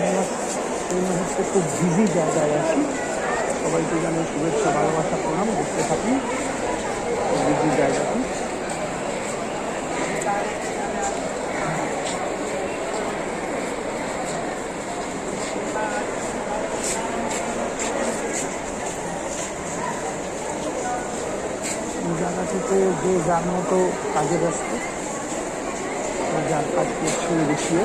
আমরা এই মুহূর্তে খুব বিজি জায়গায় আছি। সবাইকে জানাই শুভেচ্ছা, ভালোবাসা, প্রণাম, দেখতে থাকি বিজি জায়গাটি জায়গাটিতে যে যার মতো কাজে ব্যস্ত, যার কাজ করছে দেখিয়ে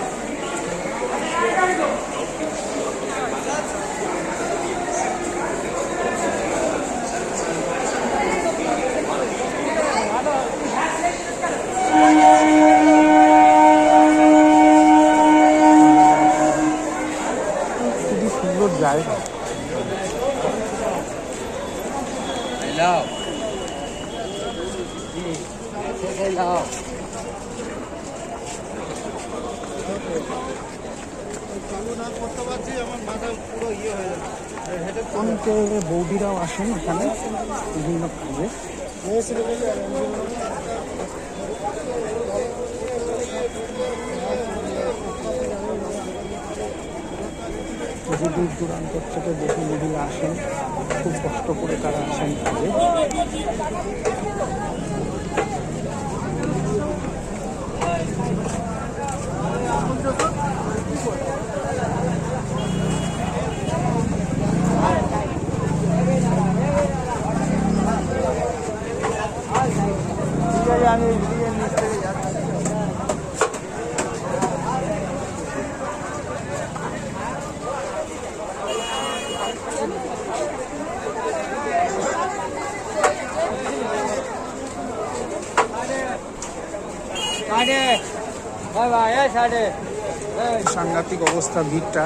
Hello. অনেকে বৌদিরাও আসেন এখানে বিভিন্ন কাজে বহু দূর দূরান্ত থেকে বহু মহিলা আসেন। খুব কষ্ট করে তারা আসেন কাজে। সাড়ে সাংঘাতিক অবস্থা ভিড়টা।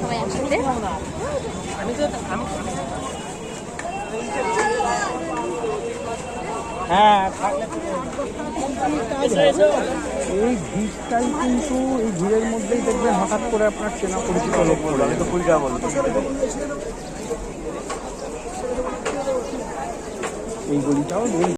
সবাই একসাথে। হ্যাঁ এই ভিড়টাই কিন্তু এই ভিড়ের মধ্যেই দেখবেন হঠাৎ করে আপনার চেনা পরিচিত লোক আমি এই গলিটাও